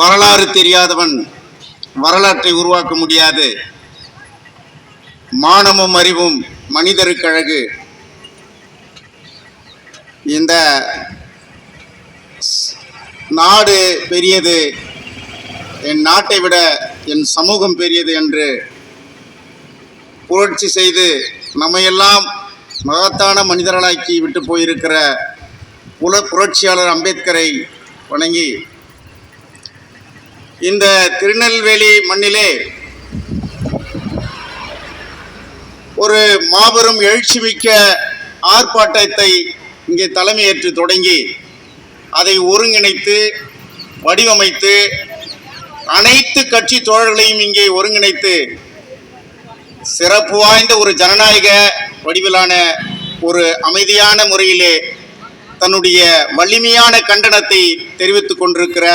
வரலாறு தெரியாதவன் வரலாற்றை உருவாக்க முடியாது. மானமும் அறிவும் மனிதருக்கு அழகு இந்த நாடு பெரியது என் நாட்டை விட என் சமூகம் பெரியது என்று புரட்சி செய்து நம்மையெல்லாம் மகத்தான மனிதர்களாக்கி விட்டு போயிருக்கிற புல புரட்சியாளர் அம்பேத்கரை வணங்கி இந்த திருநெல்வேலி மண்ணிலே ஒரு மாபெரும் எழுச்சிமிக்க ஆர்ப்பாட்டத்தை இங்கே தலைமையேற்று தொடங்கி அதை ஒருங்கிணைத்து வடிவமைத்து அனைத்து கட்சி தோழர்களையும் இங்கே ஒருங்கிணைத்து சிறப்பு வாய்ந்த ஒரு ஜனநாயக வடிவிலான ஒரு அமைதியான முறையிலே தன்னுடைய வலிமையான கண்டனத்தை தெரிவித்துக் கொண்டிருக்கிற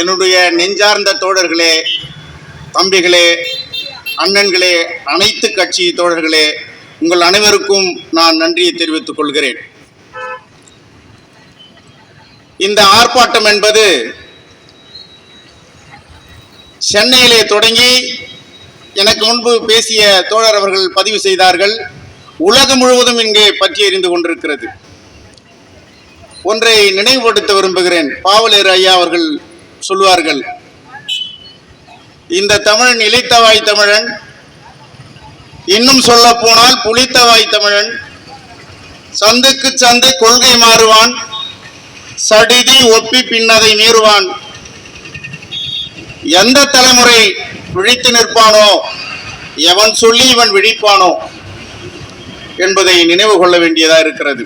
என்னுடைய நெஞ்சார்ந்த தோழர்களே தம்பிகளே அண்ணன்களே அனைத்து கட்சி தோழர்களே உங்கள் அனைவருக்கும் நான் நன்றியை தெரிவித்துக் கொள்கிறேன். இந்த ஆர்ப்பாட்டம் என்பது சென்னையிலே தொடங்கி எனக்கு முன்பு பேசிய தோழர் அவர்கள் பதிவு செய்தார்கள் உலகம் முழுவதும் இங்கே பற்றி எறிந்து கொண்டிருக்கிறது. ஒன்றை நினைவுபடுத்த விரும்புகிறேன். பாவலேறு ஐயா அவர்கள் சொல்லுவார்கள். இந்த தமிழன் இழித்தவாய் தமிழன் இன்னும் சொல்ல போனால் புளித்தவாய் தமிழன் சந்துக்கு சந்து கொள்கை மாறுவான் சடிதி ஒப்பி பின்னதை மீறுவான் எந்த தலைமுறை விழித்து நிற்பானோ எவன் சொல்லி இவன் விழிப்பானோ என்பதை நினைவு கொள்ள வேண்டியதா இருக்கிறது.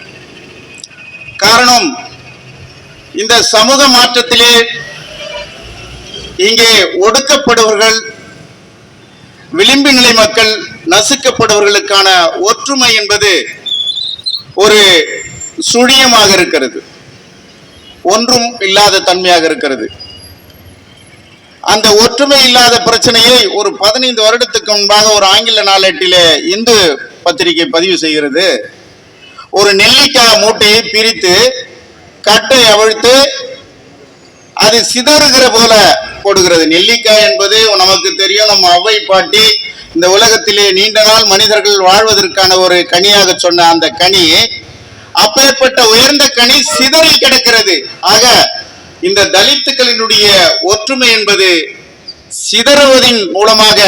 காரணம் இந்த சமூக மாற்றத்திலே இங்கே ஒடுக்கப்படுவர்கள் விளிம்பு நிலை மக்கள் நசுக்கப்படுவர்களுக்கான ஒற்றுமை என்பது ஒரு சுழியமாக இருக்கிறது. ஒன்றும் இல்லாத தன்மையாக இருக்கிறது. அந்த ஒற்றுமை இல்லாத பிரச்சனையை ஒரு பதினைந்து வருடத்துக்கு முன்பாக ஒரு ஆங்கில நாளேட்டிலே இந்து பத்திரிகை பதிவு செய்கிறது. ஒரு நெல்லிக்காய் மூட்டையை பிரித்து கட்டை அவிழ்த்து அது சிதறுகிற போல போடுகிறது. நெல்லிக்காய் என்பது நமக்கு தெரியும் நம்ம அவ்வை பாட்டி இந்த உலகத்திலே நீண்ட நாள் மனிதர்கள் வாழ்வதற்கான ஒரு கனியாக சொன்ன அந்த கனி அப்பேற்பட்ட உயர்ந்த கனி சிதறி கிடக்கிறது. ஆக இந்த தலித்துக்களினுடைய ஒற்றுமை என்பது சிதறுவதின் மூலமாக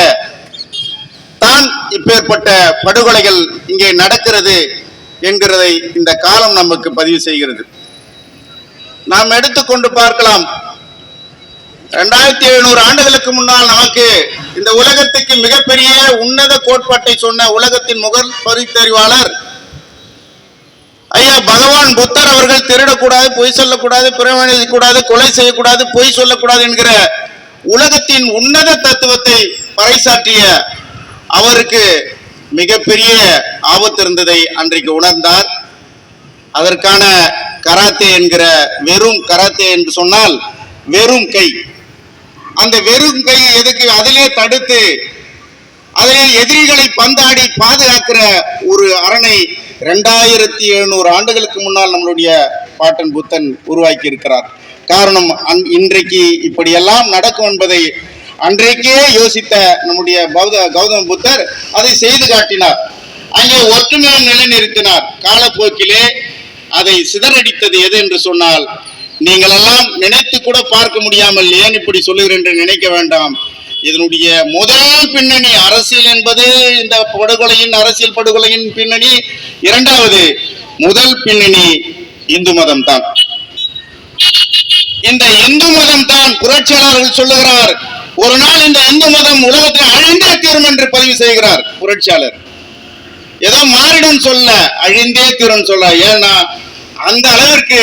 தான் இப்பேற்பட்ட படுகொலைகள் இங்கே நடக்கிறது என்கிறதை இந்த காலம் நமக்கு பதிவு செய்கிறது. நாம் எடுத்துக்கொண்டு பார்க்கலாம். இரண்டாயிரத்தி எழுநூறு ஆண்டுகளுக்கு முன்னால் நமக்கு இந்த உலகத்துக்கு மிகப்பெரிய உன்னத கோட்பாட்டை சொன்ன உலகத்தின் முகல் பரித்தறிவாளர் ஐயா பகவான் புத்தர் அவர்கள் திருடக்கூடாது பொய் சொல்லக்கூடாது பிறமணி கூடாது கொலை செய்யக்கூடாது பொய் சொல்லக்கூடாது என்கிற உலகத்தின் உன்னத தத்துவத்தை பறைசாற்றிய அவருக்கு மிகப்பெரிய ஆபத்து இருந்ததை அன்றைக்கு உணர்ந்தார். அதற்கான கராத்தே என்கிற வெறும் கராத்தே என்று சொன்னால் வெறும் கை. அந்த வெறும் கை எதுக்கு? அதிலே தடுத்து அதிலே எதிரிகளை பந்தாடி பாதுகாக்கிற ஒரு அரணை இரண்டாயிரத்தி எழுநூறு ஆண்டுகளுக்கு முன்னால் நம்மளுடைய பாட்டன் புத்தன் உருவாக்கி இருக்கிறார் காரணம் அன் இன்றைக்கு இப்படியெல்லாம் நடக்கும் என்பதை அன்றைக்கே யோசித்த நம்முடைய பௌத கௌதம புத்தர் அதை செய்து காட்டினார். அங்கே ஒற்றுமையை நிலைநிறுத்தினார். காலப்போக்கிலே அதை சிதறடித்தது எது என்று சொன்னால் நீங்கள் எல்லாம் நினைத்து கூட பார்க்க முடியாமல் ஏன் இப்படி சொல்லுகிறேன் என்று நினைக்க வேண்டாம். இதனுடைய முதல் பின்னணி அரசியல் என்பது இந்த படுகொலையின் அரசியல் படுகொலையின் பின்னணி. இரண்டாவது முதல் பின்னணி இந்து மதம் தான் இந்த இந்து மதம் தான் புரட்சியாளர்கள் சொல்லுகிறார். ஒரு நாள் இந்த இந்து மதம் உலகத்தை அழிந்தே தீரும் என்று பதிவு செய்கிறார் புரட்சியாளர். ஏதோ மாறிடும் சொல்ல அழிந்தே தீரும் சொல்ல. ஏன்னா அந்த அளவிற்கு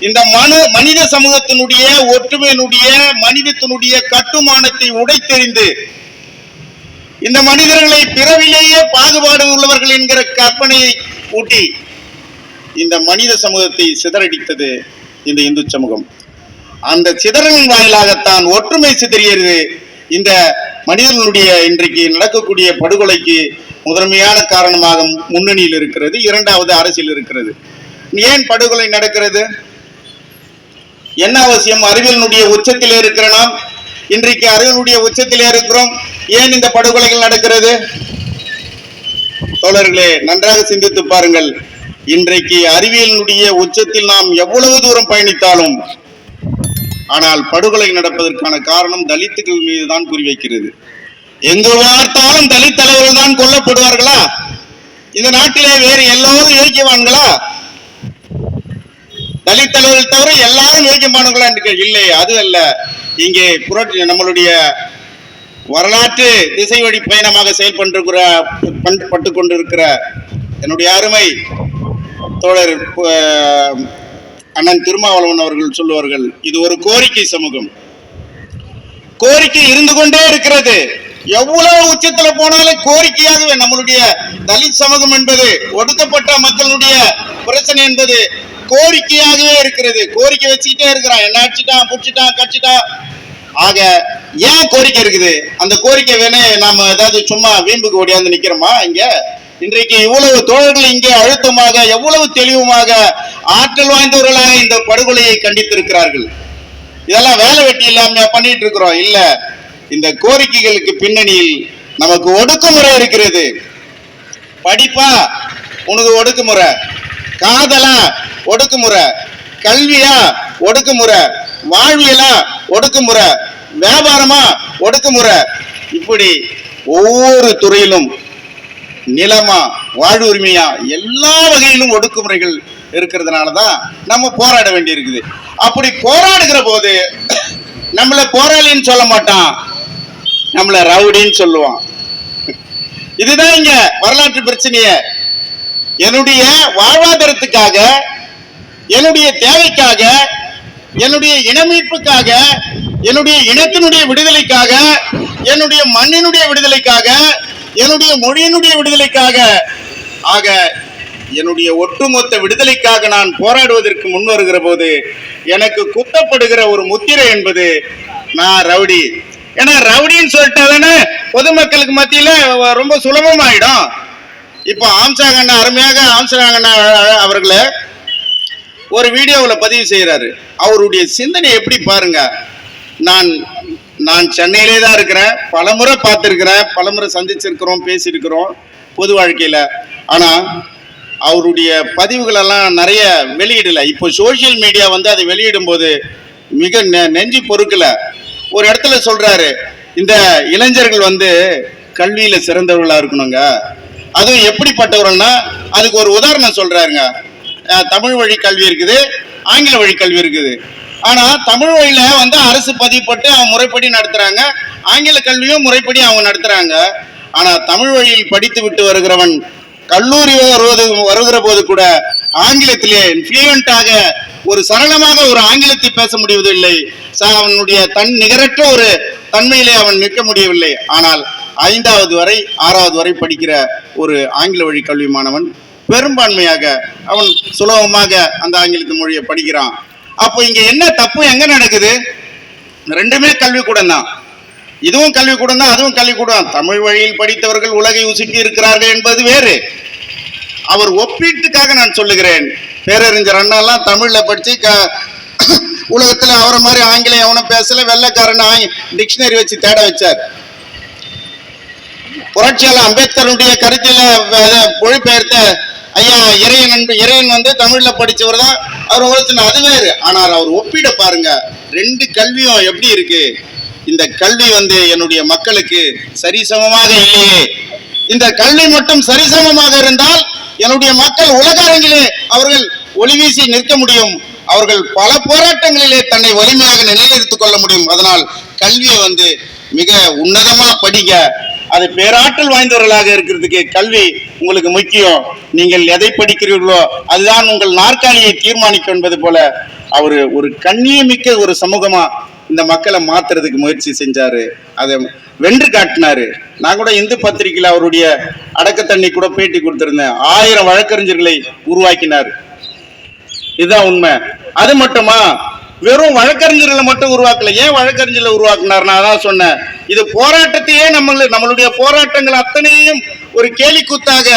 இந்த மனு மனித சமூகத்தினுடைய ஒற்றுமையினுடைய மனிதத்தினுடைய கட்டுமானத்தை உடைத்தெறிந்து இந்த மனிதர்களை பிறவிலேயே பாகுபாடு உள்ளவர்கள் என்கிற கற்பனையை ஊட்டி இந்த மனித சமூகத்தை சிதறடித்தது இந்த இந்து சமூகம். அந்த சிதறலின் வாயிலாகத்தான் ஒற்றுமை சிதறியது இந்த மனிதர்களுடைய இன்றைக்கு நடக்கக்கூடிய படுகொலைக்கு முதன்மையான காரணமாக முன்னணியில் இருக்கிறது இரண்டாவது அரசியல் இருக்கிறது. ஏன் படுகொலை நடக்கிறது? என்ன அவசியம்? அறிவியலினுடைய உச்சத்தில் இருக்கிற நாம் இன்றைக்கு அறிவியலுடைய உச்சத்தில் இருக்கிறோம். ஏன் இந்த படுகொலைகள் நடக்கிறது? தோழர்களே நன்றாக சிந்தித்து பாருங்கள். இன்றைக்கு அறிவியலினுடைய உச்சத்தில் நாம் எவ்வளவு தூரம் பயணித்தாலும் ஆனால் படுகொலை நடப்பதற்கான காரணம் தலித்துகள் மீது தான் குறிவைக்கிறது எங்கு பார்த்தாலும் தலித் தலைவர்கள் தான் கொல்லப்படுவார்களா? இந்த நாட்டிலே வேறு எல்லோரும் இயக்கிவான்களா தலித்தலைவர்கள் தவிர எல்லாரும் யோகியமானவங்களா இல்லை அது அல்ல. இங்கே புரட்சி நம்மளுடைய வரலாற்று திசை வழி பயணமாக செயல்பட்டிருக்கிற பண்- பட்டு கொண்டிருக்கிற என்னுடைய அருமை தோழர் அண்ணன் திருமாவளவன் அவர்கள் சொல்லுவார்கள் இது ஒரு கோரிக்கை சமூகம். கோரிக்கை இருந்து கொண்டே இருக்கிறது. எவ்வளவு உச்சத்துல போனாலும் கோரிக்கையாகவே நம்மளுடைய தலித் சமூகம் என்பது ஒடுக்கப்பட்ட மக்களுடைய பிரச்சனை என்பது கோரிக்கையாகவே இருக்கிறது. கோரிக்கை வச்சுக்கிட்டே இருக்கிறான். என்ன அடிச்சிட்டான் புடிச்சிட்டான் கட்சிட்டான் ஆக ஏன் கோரிக்கை இருக்குது? அந்த கோரிக்கை வேணே நாம ஏதாவது சும்மா வீம்புக்கு ஓடியாந்து நிக்கிறோமா இங்க? இன்றைக்கு இவ்வளவு தோழர்கள் இங்கே அழுத்தமாக எவ்வளவு தெளிவுமாக ஆற்றல் வாய்ந்தவர்களாக இந்த படுகொலையை கண்டித்திருக்கிறார்கள். இதெல்லாம் வேலை வெட்டி இல்லாமையா பண்ணிட்டு இருக்கிறோம். இல்ல இந்த கோரிக்கைகளுக்கு பின்னணியில் நமக்கு ஒடுக்குமுறை இருக்கிறது. படிப்பா உனக்கு ஒடுக்குமுறை. காதலா ஒடுக்குமுறை. கல்வியா ஒடுக்குமுறை. வாழ்வியலா ஒடுக்குமுறை. வியாபாரமா ஒடுக்குமுறை. இப்படி ஒவ்வொரு துறையிலும் நிலமா வாழ்வுரிமையா எல்லா வகையிலும் ஒடுக்குமுறைகள் இருக்கிறதுனால தான் நம்ம போராட வேண்டியிருக்குது. அப்படி போராடுகிற போது நம்மள போராளின்னு சொல்ல மாட்டான். நம்மள ரவுடின்னு சொல்லுவான். இதுதான் இங்க வரலாற்று பிரச்சனைய. என்னுடைய வாழ்வாதாரத்துக்காக என்னுடைய தேவைக்காக என்னுடைய இனமீட்புக்காக என்னுடைய இனத்தினுடைய விடுதலைக்காக என்னுடைய மண்ணினுடைய விடுதலைக்காக என்னுடைய மொழியினுடைய விடுதலைக்காக. ஆக என்னுடைய ஒட்டுமொத்த விடுதலைக்காக நான் போராடுவதற்கு முன் வருகிற போது எனக்கு குத்தப்படுகிற ஒரு முத்திரை என்பது நான் ரவுடி. ஏன்னா ரவுடின்னு சொல்லிட்டாதானே பொதுமக்களுக்கு மத்தியில ரொம்ப சுலபமாயிடும். இப்போ ஆம்சாங் அண்ணா அருமையாக ஆம்சாங் அண்ணா அவர்களை ஒரு வீடியோவில் பதிவு செய்கிறாரு அவருடைய சிந்தனை எப்படி பாருங்க. நான் நான் சென்னையிலே தான் இருக்கிறேன். பலமுறை பார்த்துருக்கிறேன். பலமுறை சந்திச்சிருக்கிறோம் பேசியிருக்கிறோம் பொது வாழ்க்கையில். ஆனால் அவருடைய பதிவுகளெல்லாம் நிறைய வெளியிடலை. இப்போ சோஷியல் மீடியா வந்து அதை வெளியிடும்போது மிக நெ- நெஞ்சு பொறுக்கல. ஒரு இடத்துல சொல்கிறாரு இந்த இளைஞர்கள் வந்து கல்வியில் சிறந்தவர்களாக இருக்கணுங்க. அதுவும் எப்படிப்பட்டவர்கள்னா அதுக்கு ஒரு உதாரணம் சொல்கிறாருங்க தமிழ் வழி கல்வி இருக்குது ஆங்கில வழி கல்வி இருக்குது. ஆனா தமிழ் வழியில வந்து அரசு பதிவுப்பட்டு அவன் முறைப்படி நடத்துறாங்க ஆங்கில கல்வியும் முறைப்படி அவங்க நடத்துறாங்க. ஆனா தமிழ் வழியில் படித்து விட்டு வருகிறவன் கல்லூரி வருவது வருகிற போது கூட ஆங்கிலத்திலே ஃப்ளூயண்டாக ஒரு சரளமாக ஒரு ஆங்கிலத்தை பேச முடிவதில்லை. ச- அவனுடைய தன் நிகரற்ற ஒரு தன்மையிலே அவன் நிற்க முடியவில்லை. ஆனால் ஐந்தாவது வரை ஆறாவது வரை படிக்கிற ஒரு ஆங்கில வழி கல்வி மாணவன் பெரும்பான்மையாக அவன் சுலபமாக அந்த ஆங்கிலத்து மொழியை படிக்கிறான். அப்போ இங்க என்ன தப்பு? எங்க நடக்குது? ரெண்டுமே கல்விக்கூடம் தான். இதுவும் கல்விக்கூடம் தான் அதுவும் கல்விக்கூடம் தமிழ் வழியில் படித்தவர்கள் உலகை உசுக்கி இருக்கிறார்கள் என்பது வேறு. அவர் ஒப்பீட்டுக்காக நான் சொல்லுகிறேன். பேரறிஞர் அண்ணாலாம் தமிழ்ல படிச்சு க உலகத்துல அவரை மாதிரி ஆங்கிலம் எவனும் பேசல வெள்ளைக்காரன் டிக்ஷனரி வச்சு தேட வச்சார். புரட்சியாளர் அம்பேத்கருடைய கருத்தில மொழிபெயர்த்த ஐயா இறையன் அன்பு இறையன் வந்து தமிழ்ல படிச்சவர் தான். அவர் ஒருத்தர் அது வேறு. ஆனால் அவர் ஒப்பிட பாருங்க ரெண்டு கல்வியும் எப்படி இருக்கு? இந்த கல்வி வந்து என்னுடைய மக்களுக்கு சரிசமமாக இல்லையே. இந்த கல்வி மட்டும் சரிசமமாக இருந்தால் என்னுடைய மக்கள் உலக அரங்கிலே அவர்கள் ஒளி வீசி நிற்க முடியும். அவர்கள் பல போராட்டங்களிலே தன்னை வலிமையாக நிலைநிறுத்திக் கொள்ள முடியும். அதனால் கல்வியை வந்து மிக உன்னதமா படிக்க அது பேராற்றல் வாய்ந்தவர்களாக இருக்கிறதுக்கு கல்வி உங்களுக்கு முக்கியம். நீங்கள் எதை படிக்கிறீர்களோ அதுதான் உங்கள் நாற்காலியை தீர்மானிக்கும் என்பது போல அவர் ஒரு கண்ணியமிக்க ஒரு சமூகமா இந்த மக்களை மாத்துறதுக்கு முயற்சி செஞ்சாரு. அதை வென்று காட்டினாரு. நான் கூட இந்து பத்திரிகையில் அவருடைய அடக்கத்தண்ணி கூட பேட்டி கொடுத்திருந்தேன். ஆயிரம் வழக்கறிஞர்களை உருவாக்கினார். இதுதான் உண்மை. அது மட்டுமா? வெறும் வழக்கறிஞர்களை மட்டும் உருவாக்கல. ஏன் வழக்கறிஞர்களை உருவாக்குனார் நான் அதான் சொன்னேன். இது போராட்டத்தையே நம்ம நம்மளுடைய போராட்டங்கள் அத்தனையும் ஒரு கேலிக்கூத்தாக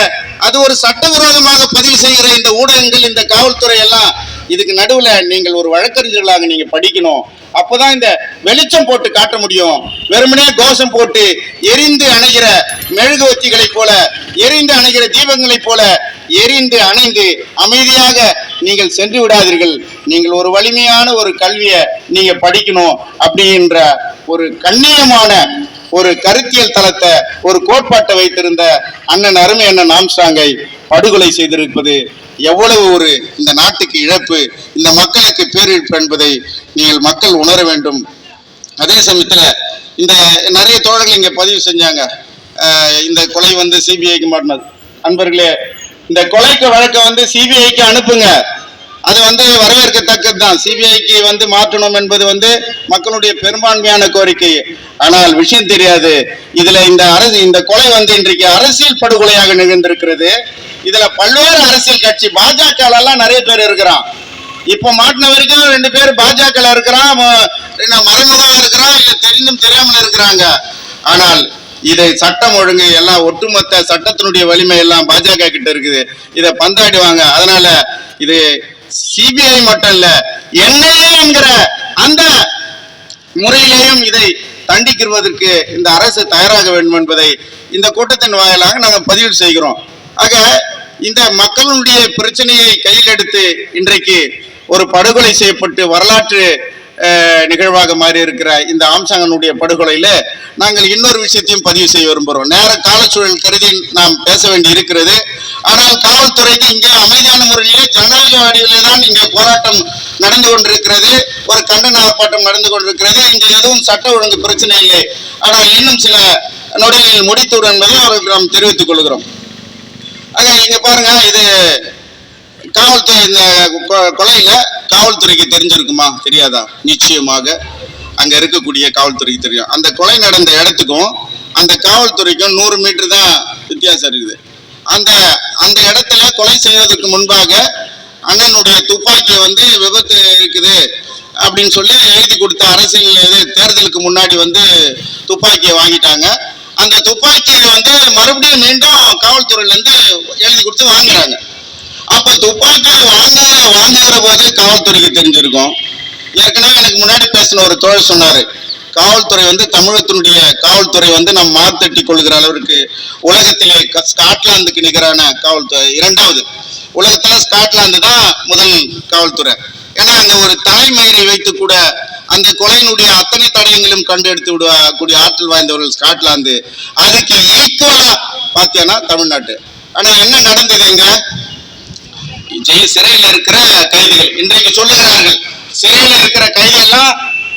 அது ஒரு சட்டவிரோதமாக பதிவு செய்கிற இந்த ஊடகங்கள் இந்த காவல்துறை எல்லாம் இதுக்கு நடுவில் நீங்கள் ஒரு வழக்கறிஞர்களாக நீங்க படிக்கணும். அப்போதான் இந்த வெளிச்சம் போட்டு காட்ட முடியும். வெறுமனே கோஷம் போட்டு எரிந்து அணைகிற மெழுகுவத்திகளைப் போல எரிந்து அணைகிற தீபங்களைப் போல எரிந்து அணைந்து அமைதியாக நீங்கள் சென்று விடாதீர்கள். நீங்கள் ஒரு வலிமையான ஒரு கல்வியை நீங்க படிக்கணும் அப்படின்ற ஒரு கண்ணியமான ஒரு கருத்தியல் தளத்தை ஒரு கோட்பாட்டை வைத்திருந்த அண்ணன் அருமை அண்ணன் ஆம்சாங்கை படுகொலை செய்திருப்பது எவ்வளவு ஒரு இந்த நாட்டுக்கு இழப்பு இந்த மக்களுக்கு பேரிழப்பு என்பதை நீங்கள் மக்கள் உணர வேண்டும். அதே சமயத்தில் இந்த நிறைய தோழர்கள் இங்கே பதிவு செஞ்சாங்க. இந்த கொலை வந்து சிபிஐக்கு மாட்டினது. அன்பர்களே இந்த கொலைக்கு வழக்கை வந்து சிபிஐக்கு அனுப்புங்க. அது வந்து வரவேற்கத்தக்கது தான் சிபிஐக்கு வந்து மாற்றணும் என்பது வந்து மக்களுடைய பெரும்பான்மையான கோரிக்கை. ஆனால் விஷயம் தெரியாது. இதுல இந்த அரசு இந்த கொலை வந்து இன்றைக்கு அரசியல் படுகொலையாக நிகழ்ந்திருக்கிறது. இதுல பல்வேறு அரசியல் கட்சி பாஜக எல்லாம் நிறைய பேர் இருக்கிறான். இப்ப மாட்டின வரைக்கும் ரெண்டு பேர் பாஜக இருக்கிறான் என்ன மறைமுகமா இருக்கிறான் இல்ல தெரிந்தும் தெரியாமல் இருக்கிறாங்க. ஆனால் இதை சட்டம் ஒழுங்கு எல்லாம் ஒட்டுமொத்த சட்டத்தினுடைய வலிமை எல்லாம் பாஜக கிட்ட இருக்குது. இதை பந்தாடுவாங்க அதனால இது சிபிஐ மட்டும் இல்ல என்ஐஏ என்கிற அந்த முறையிலேயும் இதை தண்டிக்கிறதற்கு இந்த அரசு தயாராக வேண்டும் என்பதை இந்த கூட்டத்தின் வாயிலாக நாங்கள் பதிவு செய்கிறோம். ஆக இந்த மக்களுடைய பிரச்சனையை கையில் எடுத்து இன்றைக்கு ஒரு படுகொலை செய்யப்பட்டு வரலாற்று நிகழ்வாக மாறி இருக்கிற இந்த ஆம்சாங்கனுடைய படுகொலையில நாங்கள் இன்னொரு விஷயத்தையும் பதிவு செய்ய விரும்புகிறோம். நேர காலச்சூழல் கருதி நாம் பேச வேண்டி இருக்கிறது. ஆனால் காவல்துறைக்கு இங்கே அமைதியான முறையிலே ஜனநாயக வடிவிலே தான் இங்கே போராட்டம் நடந்து கொண்டிருக்கிறது. ஒரு கண்டன ஆர்ப்பாட்டம் நடந்து கொண்டிருக்கிறது. இங்கே எதுவும் சட்ட ஒழுங்கு பிரச்சனை இல்லை. ஆனால் இன்னும் சில நொடிகளில் முடித்துவிடும் என்பதை அவர்களுக்கு நாம் தெரிவித்துக் கொள்கிறோம். ஆக இங்க பாருங்க இது காவல்துறை இந்த கொ- கொலையில காவல்துறைக்கு தெரிஞ்சிருக்குமா? தெரியாதா? நிச்சயமாக. அங்க இருக்கக்கூடிய காவல்துறைக்கு தெரியும். அந்த கொலை நடந்த இடத்துக்கும் அந்த காவல்துறைக்கும் நூறு மீட்டர் தான் வித்தியாசம் இருக்குது. அந்த அந்த இடத்துல கொலை செய்வதற்கு முன்பாக அண்ணனுடைய துப்பாக்கியை வந்து விபத்து இருக்குது அப்படின்னு சொல்லி எழுதி கொடுத்த அரசியல் இது தேர்தலுக்கு முன்னாடி வந்து துப்பாக்கியை வாங்கிட்டாங்க. அந்த துப்பாக்கியை வந்து மறுபடியும் மீண்டும் காவல்துறையில இருந்து எழுதி கொடுத்து வாங்குறாங்க. அப்ப துப்பாக்கி வாங்க வாங்குகிற போது காவல்துறைக்கு தெரிஞ்சிருக்கும். ஏற்கனவே எனக்கு முன்னாடி பேசின ஒரு தோழர் சொன்னாரு காவல்துறை வந்து தமிழகத்தினுடைய காவல்துறை வந்து நம் மார்த்தட்டி கொள்கிற அளவிற்கு உலகத்திலே ஸ்காட்லாந்துக்கு நிகரான காவல்துறை இரண்டாவது உலகத்துல ஸ்காட்லாந்து தான் முதல் காவல்துறை. ஏன்னா அங்க ஒரு தலைமயிரை வைத்து கூட அந்த கொலையினுடைய அத்தனை தடயங்களும் கண்டெடுத்து விடக்கூடிய ஆற்றல் வாய்ந்தவர்கள் ஸ்காட்லாந்து. அதுக்கு ஈக்குவலா பாத்தீங்கன்னா தமிழ்நாட்டு. ஆனா என்ன நடந்தது இங்க? ஜெயில் சிறையில் இருக்கிற கைதிகள். இன்றைக்கு சொல்லுகிறார்கள் சிறையில் இருக்கிற கைதிகள்லாம்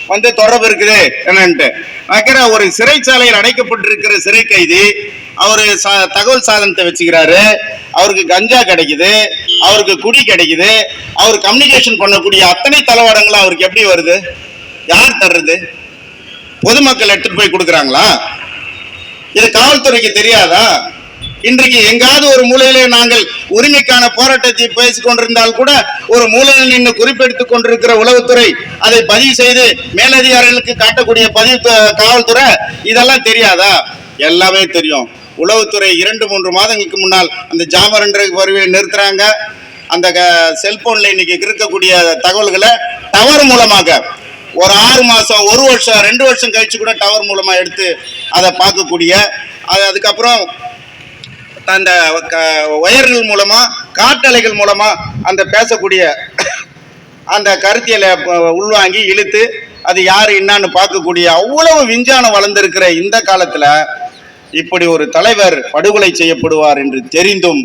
வந்து தொடர்பு இருக்குது என்னன்ட்டு. வைக்கிற ஒரு சிறைச்சாலையில் அடைக்கப்பட்டிருக்கிற சிறை கைதி அவரு சா- தகவல் சாதனத்தை வச்சுக்கிறாரு அவருக்கு கஞ்சா கிடைக்குது அவருக்கு குடி கிடைக்குது அவர் கம்யூனிகேஷன் பண்ணக்கூடிய அத்தனை தளவாடங்களும் அவருக்கு எப்படி வருது? யார் தர்றது? பொதுமக்கள் எடுத்துட்டு போய் கொடுக்குறாங்களா? இது காவல்துறைக்கு தெரியாதா? இன்றைக்கு எங்காவது ஒரு மூலையிலே நாங்கள் உரிமைக்கான போராட்டத்தை பேசிக் கொண்டிருந்தால் கூட ஒரு மூலையில் நின்று குறிப்பெடுத்துக் கொண்டிருக்கிற உளவுத்துறை அதை பதிவு செய்து மேலதிகாரிகளுக்கு காட்டக்கூடிய பதிவு காவல்துறை இதெல்லாம் தெரியாதா? எல்லாமே தெரியும். உளவுத்துறை இரண்டு மூன்று மாதங்களுக்கு முன்னால் அந்த ஜாமர் என்ற வருவியை நிறுத்துறாங்க. அந்த க- செல்போன்ல இன்னைக்கு இருக்கக்கூடிய தகவல்களை டவர் மூலமாக ஒரு ஆறு மாதம் ஒரு வருஷம் ரெண்டு வருஷம் கழிச்சு கூட டவர் மூலமாக எடுத்து அதை பார்க்கக்கூடிய அது அதுக்கப்புறம் அந்த க- ஒயர்கள் மூலமா காட்டலைகள் மூலமா அந்த பேசக்கூடிய அந்த கருத்தியலை உள்வாங்கி இழுத்து அது யார் என்னான்னு பார்க்கக்கூடிய அவ்வளவு விஞ்ஞானம் வளர்ந்திருக்கிற இந்த காலத்தில் இப்படி ஒரு தலைவர் படுகொலை செய்யப்படுவார் என்று தெரிந்தும்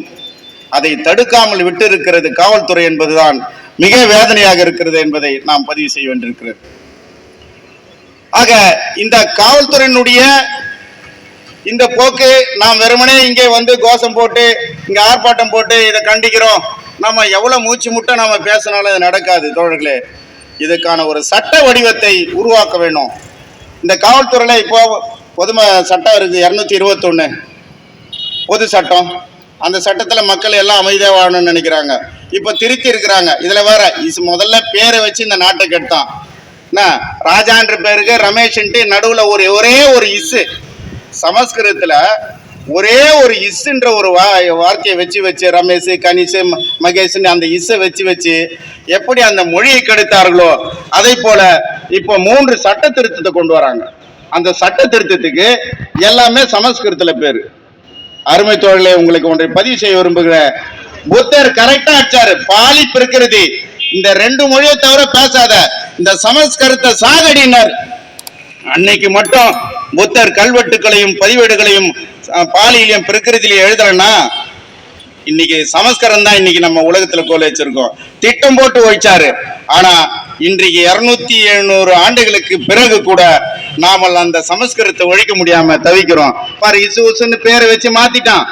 அதை தடுக்காமல் விட்டு இருக்கிறது காவல்துறை என்பதுதான் மிக வேதனையாக இருக்கிறது என்பதை நாம் பதிவு செய்ய வேண்டியிருக்கிறது. ஆக இந்த காவல்துறையினுடைய இந்த போக்கு நாம் வெறுமனே இங்கே வந்து கோஷம் போட்டு இங்கே ஆர்ப்பாட்டம் போட்டு இதை கண்டிக்கிறோம். நம்ம எவ்வளோ மூச்சு முட்டை நம்ம பேசினாலும் அது நடக்காது தோழர்களே. இதுக்கான ஒரு சட்ட வடிவத்தை உருவாக்க வேணும். இந்த காவல்துறையில் இப்போ பொதும சட்டம் இருக்குது இரநூத்தி இருபத்தொன்னு. பொது சட்டம். அந்த சட்டத்தில் மக்கள் எல்லாம் அமைதியாக வாழணும்னு நினைக்கிறாங்க. இப்போ திருத்தி இருக்கிறாங்க. இதில் வேற இது முதல்ல பேரை வச்சு இந்த நாட்டை கெட்டான் என்ன? ராஜான்ற பேருக்கு ரமேஷ்ன்ட்டு நடுவில் ஒரு ஒரே ஒரு இசு சமஸ்கிருதத்துல ஒரே ஒரு இஸ்ன்ற ஒரு வா வார்த்தையை வச்சு வச்சு ரமேஷ் கணேஷ் ம- மகேஷ்னு அந்த இஸ்ஸை வச்சு வச்சு எப்படி அந்த மொழியை கெடுத்தார்களோ அதை போல இப்போ மூன்று சட்ட திருத்தத்தை கொண்டு வராங்க. அந்த சட்ட திருத்தத்துக்கு எல்லாமே சமஸ்கிருதத்துல பேரு. அருமை தோழலை உங்களுக்கு ஒன்றை பதிவு செய்ய விரும்புகிறேன் புத்தர் கரெக்டா அடிச்சாரு. பாலி பிரகிருதி. இந்த ரெண்டு மொழியை தவிர பேசாத இந்த சமஸ்கிருத்த சாகடினார் அன்னைக்கு மட்டும் புத்தர் கல்வெட்டுகளையும் பதிவேடுகளையும் பாலியிலையும் பிரகிருதியிலையும் எழுதலன்னா இன்னைக்கு சமஸ்கரம் தான் இன்னைக்கு நம்ம உலகத்துல கோல வச்சிருக்கோம் திட்டம் போட்டு ஒழிச்சாரு. ஆனா இன்றைக்கு இருநூத்தி எழுநூறு ஆண்டுகளுக்கு பிறகு கூட நாமல் அந்த சமஸ்கிருதத்தை ஒழிக்க முடியாம தவிக்கிறோம். பாரு இசு உசுன்னு பேரை வச்சு மாத்திட்டான்.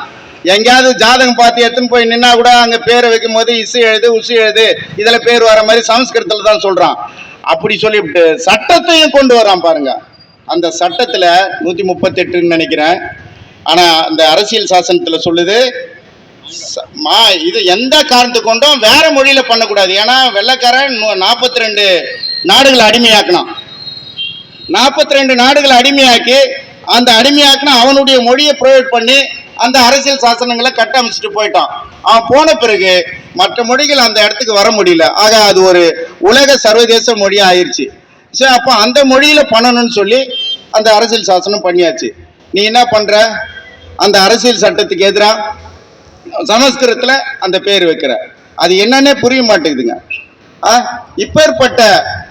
எங்கேயாவது ஜாதகம் பார்த்து எடுத்துன்னு போய் நின்னா கூட அங்க பேரை வைக்கும் போது இசு எழுது உசு எழுது இதுல பேர் வர மாதிரி சமஸ்கிருதத்துல தான் சொல்றான். அப்படி சொல்லிவிட்டு சட்டத்தையும் கொண்டு வரான் பாருங்க. அந்த சட்டத்தில் நூத்தி முப்பத்தி எட்டுன்னு நினைக்கிறேன். ஆனா அந்த அரசியல் சாசனத்தில் சொல்லுது ச- மா இது எந்த காரணத்து கொண்டும் வேற மொழியில பண்ணக்கூடாது. ஏன்னா வெள்ளைக்காரன் நாற்பத்தி ரெண்டு நாடுகளை அடிமையாக்கினான். நாற்பத்தி ரெண்டு நாடுகளை அடிமையாக்கி அந்த அடிமையாக்கினா அவனுடைய மொழியை ப்ரொவைட் பண்ணி அந்த அரசியல் சாசனங்களை கட்டமைச்சிட்டு போயிட்டான். அவன் போன பிறகு மற்ற மொழிகள் அந்த இடத்துக்கு வர முடியல. ஆக அது ஒரு உலக சர்வதேச மொழி ஆயிடுச்சு சரி அப்போ அந்த மொழியில் பண்ணணும்னு சொல்லி அந்த அரசியல் சாசனம் பண்ணியாச்சு. நீ என்ன பண்ணுற அந்த அரசியல் சட்டத்துக்கு எதிராக சமஸ்கிருதத்தில் அந்த பேர் வைக்கிற. அது என்னன்னே புரிய மாட்டேங்குதுங்க. ஆ, இப்பேற்பட்ட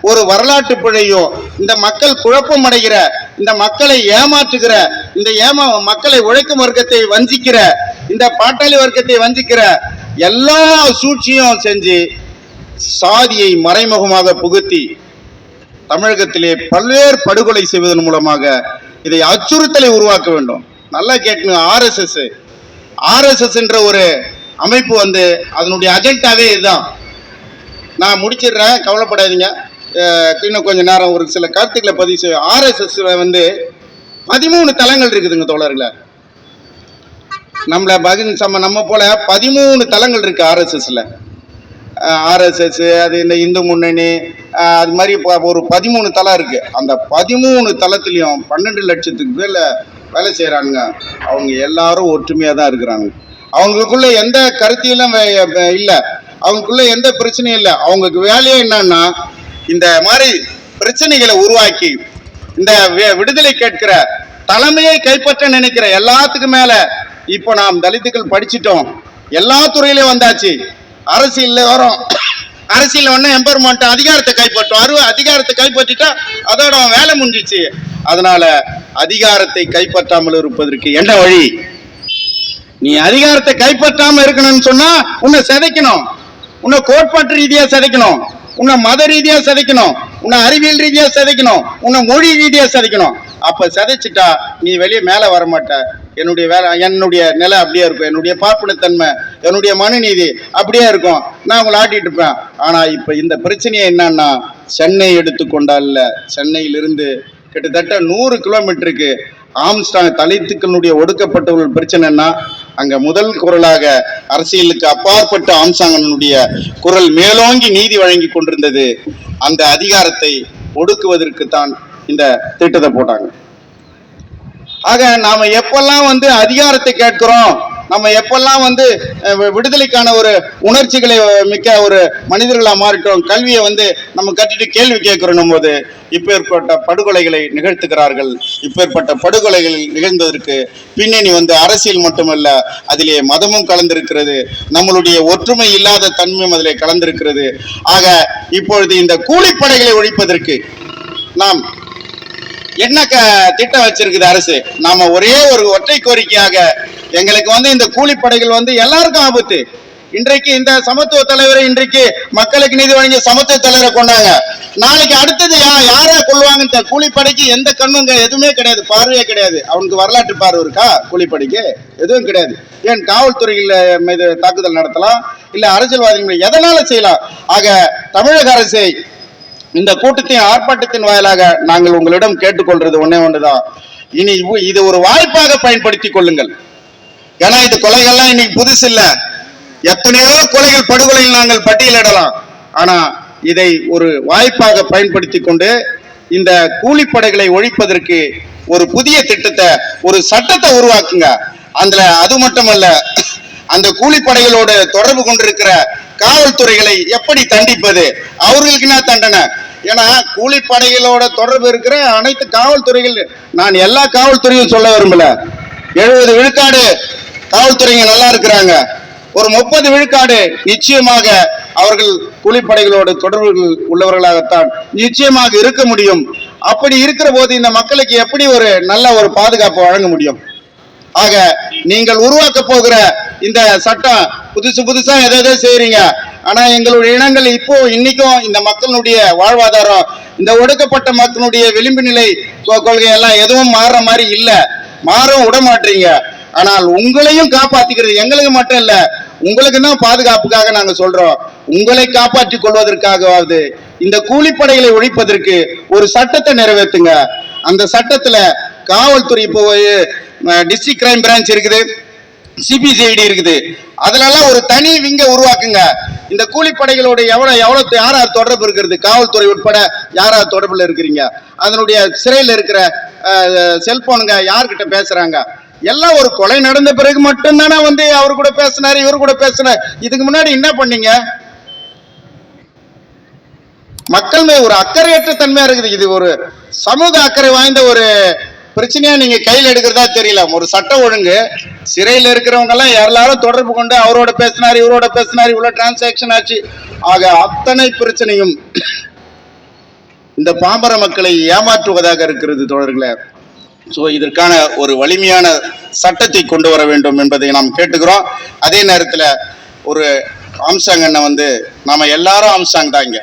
ஒரு வரலாற்று பிழையும் இந்த மக்கள் குழப்பம் அடைகிற இந்த மக்களை ஏமாற்றுகிற இந்த ஏமா மக்களை உழைக்கும் வர்க்கத்தை வஞ்சிக்கிற இந்த பாட்டாளி வர்க்கத்தை வஞ்சிக்கிற எல்லா சூழ்ச்சியும் செஞ்சு சாதியை மறைமுகமாக புகுத்தி தமிழகத்திலே பல்வேறு படுகொலை செய்வதன் மூலமாக இதை அச்சுறுத்தலை உருவாக்க வேண்டும். நல்லா கேட்கணும் ஆர்எஸ்எஸ். ஆர்எஸ்எஸ் என்ற ஒரு அமைப்பு வந்து அதனுடைய அஜெண்டாவே இதுதான். நான் முடிச்சிடுறேன் கவலைப்படாதீங்க. இன்னும் கொஞ்ச நேரம் ஒரு சில கருத்துக்களை பதிவு செய்ய ஆர்எஸ்எஸ் வந்து பதிமூணு தளங்கள் இருக்குதுங்க தோழர்களை. நம்மளை பகிர்ந்து சம நம்ம போல பதிமூணு தலங்கள் இருக்கு ஆர்எஸ்எஸ்ல ஆர்எஸ்எஸ் அது இந்த இந்து முன்னணி அது மாதிரி இப்போ ஒரு பதிமூணு தலம் இருக்கு. அந்த பதிமூணு தளத்துலையும் பன்னெண்டு லட்சத்துக்கு மேலே வேலை செய்கிறானுங்க அவங்க எல்லாரும் ஒற்றுமையாக தான் இருக்கிறாங்க. அவங்களுக்குள்ள எந்த கருத்தியலும் இல்லை. அவங்களுக்குள்ள எந்த பிரச்சனையும் இல்லை. அவங்களுக்கு வேலையே என்னன்னா இந்த மாதிரி பிரச்சனைகளை உருவாக்கி இந்த விடுதலை கேட்கிற தலைமையை கைப்பற்ற நினைக்கிற எல்லாத்துக்கும் மேலே இப்போ நாம் தலித்துக்கள் படிச்சிட்டோம். எல்லா துறையிலையும் வந்தாச்சு. அரசியலில் வரோம். அரசியல் ஒன்னும் எம்பர்மெண்ட் அதிகாரத்தை கைப்பற்றும். அரு அதிகாரத்தை கைப்பற்றிட்டா அதோட அவன் வேலை முடிஞ்சிச்சு. அதனால அதிகாரத்தை கைப்பற்றாமல் இருப்பதற்கு என்ன வழி? நீ அதிகாரத்தை கைப்பற்றாம இருக்கணும்னு சொன்னா உன்னை சிதைக்கணும். உன்னை கோட்பாட்டு ரீதியா சிதைக்கணும். உன்னை மத ரீதியா சிதைக்கணும். உன்னை அறிவியல் ரீதியா சிதைக்கணும். உன்னை மொழி ரீதியா சிதைக்கணும். அப்ப சிதைச்சிட்டா நீ வெளியே மேல வர மாட்ட என்னுடைய வேலை என்னுடைய நிலை அப்படியே இருக்கும். என்னுடைய பார்ப்பனத்தன்மை என்னுடைய மனுநீதி அப்படியே இருக்கும். நான் உங்களை ஆட்டிட்டு இருப்பேன். ஆனால் இப்போ இந்த பிரச்சனையை என்னன்னா சென்னை எடுத்துக்கொண்டால சென்னையிலிருந்து கிட்டத்தட்ட நூறு கிலோமீட்டருக்கு ஆம்ஸ்டாங் தலித்துக்களுடைய ஒடுக்கப்பட்டவர்கள் பிரச்சனைன்னா அங்கே முதல் குரலாக அரசியலுக்கு அப்பாற்பட்ட ஆம்சாங்கனுடைய குரல் மேலோங்கி நீதி வழங்கி கொண்டிருந்தது. அந்த அதிகாரத்தை ஒடுக்குவதற்கு தான் இந்த திட்டத்தை போட்டாங்க. ஆக நாம எப்பெல்லாம் வந்து அதிகாரத்தை கேட்கிறோம் நம்ம எப்பெல்லாம் வந்து விடுதலைக்கான ஒரு உணர்ச்சிகளை மிக்க ஒரு மனிதர்களா மாறிட்டோம் கல்வியை வந்து நம்ம கட்டிட்டு கேள்வி கேட்கிறோம் போது இப்பேற்பட்ட படுகொலைகளை நிகழ்த்துகிறார்கள். இப்பேற்பட்ட படுகொலைகள் நிகழ்ந்ததற்கு பின்னணி வந்து அரசியல் மட்டுமல்ல அதிலே மதமும் கலந்திருக்கிறது நம்மளுடைய ஒற்றுமை இல்லாத தன்மையும் அதிலே கலந்திருக்கிறது. ஆக இப்பொழுது இந்த கூலிப்படைகளை ஒழிப்பதற்கு நாம் என்ன க திட்டம் வச்சிருக்குது அரசு? நாம ஒரே ஒரு ஒற்றை கோரிக்கையாக எங்களுக்கு வந்து இந்த கூலிப்படைகள் வந்து எல்லாருக்கும் ஆபத்து. இன்றைக்கு இந்த சமத்துவ தலைவரை இன்றைக்கு மக்களுக்கு நீதி வழங்கிய சமத்துவ தலைவரை கொண்டாங்க. நாளைக்கு அடுத்தது யா யாரா கொள்வாங்க கூலிப்படைக்கு எந்த கண்ணுங்க எதுவுமே கிடையாது. பார்வையே கிடையாது. அவனுக்கு வரலாற்று பார்வை இருக்கா? கூலிப்படைக்கு எதுவும் கிடையாது. ஏன் காவல்துறையில் மீது தாக்குதல் நடத்தலாம்? இல்ல அரசியல்வாதிகள் எதனால செய்யலாம்? ஆக தமிழக அரசை இந்த கூட்டத்தின் ஆர்ப்பாட்டத்தின் வாயிலாக நாங்கள் உங்களிடம் கேட்டுக்கொள்றது ஒன்னே ஒன்றுதான். இனி இது ஒரு வாய்ப்பாக பயன்படுத்திக் கொள்ளுங்கள். ஏன்னா இது கொலைகள்லாம் இன்னைக்கு புதுசு இல்ல. எத்தனையோ கொலைகள் படுகொலையில் நாங்கள் பட்டியலிடலாம். ஆனா இதை ஒரு வாய்ப்பாக பயன்படுத்தி கொண்டு இந்த கூலிப்படைகளை ஒழிப்பதற்கு ஒரு புதிய திட்டத்தை ஒரு சட்டத்தை உருவாக்குங்க. அதுல அது மட்டுமல்ல அந்த கூலிப்படைகளோடு தொடர்பு கொண்டிருக்கிற காவல்துறைகளை எப்படி தண்டிப்பது? அவர்களுக்கு என்ன தண்டனை? ஏன்னா கூலிப்படைகளோட தொடர்பு இருக்கிற அனைத்து காவல்துறைகள் நான் எல்லா காவல்துறையும் சொல்ல விரும்பல. எழுபது விழுக்காடு காவல்துறைங்க நல்லா இருக்கிறாங்க. ஒரு முப்பது விழுக்காடு நிச்சயமாக அவர்கள் கூலிப்படைகளோடு தொடர்புகள் உள்ளவர்களாகத்தான் நிச்சயமாக இருக்க முடியும். அப்படி இருக்கிற போது இந்த மக்களுக்கு எப்படி ஒரு நல்ல ஒரு பாதுகாப்பு வழங்க முடியும்? ஆக நீங்கள் உருவாக்க போகிற இந்த சட்டம் புதுசு புதுசா எதை எதை செய்றீங்க. ஆனா எங்களுடைய இனங்கள் இப்போ இன்னைக்கும் இந்த மக்களுடைய வாழ்வாதாரம் இந்த ஒடுக்கப்பட்ட மக்களுடைய விளிம்பு நிலை கொள்கை எல்லாம் எதுவும் மாறுற மாதிரி இல்ல. மாறும் விட மாட்டீங்க. ஆனால் உங்களையும் காப்பாத்திக்கிறது எங்களுக்கு மட்டும் இல்ல உங்களுக்கு தான் பாதுகாப்புக்காக நாங்க சொல்றோம். உங்களை காப்பாற்றிக் கொள்வதற்காகவாவது இந்த கூலிப்படைகளை ஒழிப்பதற்கு ஒரு சட்டத்தை நிறைவேற்றுங்க. அந்த சட்டத்துல காவல்துறை இப்போ டிஸ்ட்ரிக்ட் கிரைம் பிரான்ச் இருக்குது. சிபிசிஐடி இருக்குது. அதுலலாம் ஒரு தனி விங்க உருவாக்குங்க. இந்த கூலிப்படைகளோட எவ்வளவு எவ்வளவு யார் யார் தொடர்பு இருக்கிறது? காவல்துறை உட்பட யார் யார் தொடர்புல இருக்கிறீங்க? அதனுடைய சிறையில் இருக்கிற செல்போனுங்க யார்கிட்ட பேசுறாங்க? எல்லாம் ஒரு கொலை நடந்த பிறகு மட்டும்தானே வந்து அவர் கூட பேசினாரு இவர் கூட பேசினார். இதுக்கு முன்னாடி என்ன பண்ணீங்க? மக்கள் மேல் ஒரு அக்கறையற்ற தன்மையா இருக்குது. இது ஒரு சமூக அக்கறை வாய்ந்த ஒரு பிரச்சனையா நீங்க கையில் எடுக்கிறதா தெரியல. ஒரு சட்டம் ஒழுங்கு. சிறையில் இருக்கிறவங்க எல்லாம் எல்லாரும் தொடர்பு கொண்டு அவரோட பேசினார் இவரோட பேசினார் இவ்வளவு டிரான்சாக்ஷன் ஆச்சு. ஆக அத்தனை பிரச்சனையும் இந்த பாம்பர மக்களை ஏமாற்றுவதாக இருக்கிறது தோழர்களே. ஸோ இதற்கான ஒரு வலிமையான சட்டத்தை கொண்டு வர வேண்டும் என்பதை நாம் கேட்டுக்கிறோம். அதே நேரத்தில் ஒரு ஆம்சாங் அண்ணன் வந்து நாம எல்லாரும் ஆம்சாங் தான் இங்க.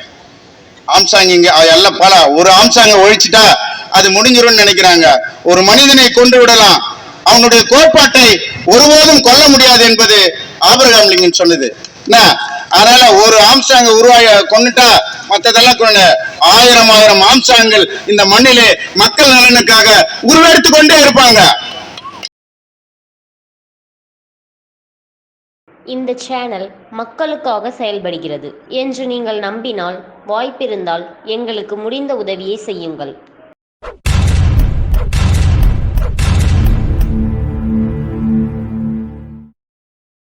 ஆம்சாங் இங்க எல்லாம் பல ஒரு ஆம்சாங்க ஒழிச்சிட்டா அது முடிஞ்சிரும்னு நினைக்கிறாங்க. ஒரு மனிதனை கொண்டு விடலாம். அவனுடைய கோட்பாட்டை ஒருபோதும் கொல்ல முடியாது என்பது ஆபிரகாம் லிங்கன் சொன்னது. என்ன? அதனால ஒரு ஆம்சாங்க உருவாய கொண்டுட்டா மத்ததெல்லாம் கொண்டு ஆயிரம் ஆயிரம் ஆம்சாங்கள் இந்த மண்ணிலே மக்கள் நலனுக்காக உருவெடுத்து கொண்டே இருப்பாங்க. இந்த சேனல் மக்களுக்காக செயல்படுகிறது என்று நீங்கள் நம்பினால் வாய்ப்பிருந்தால் எங்களுக்கு முடிந்த உதவியை செய்யுங்கள்.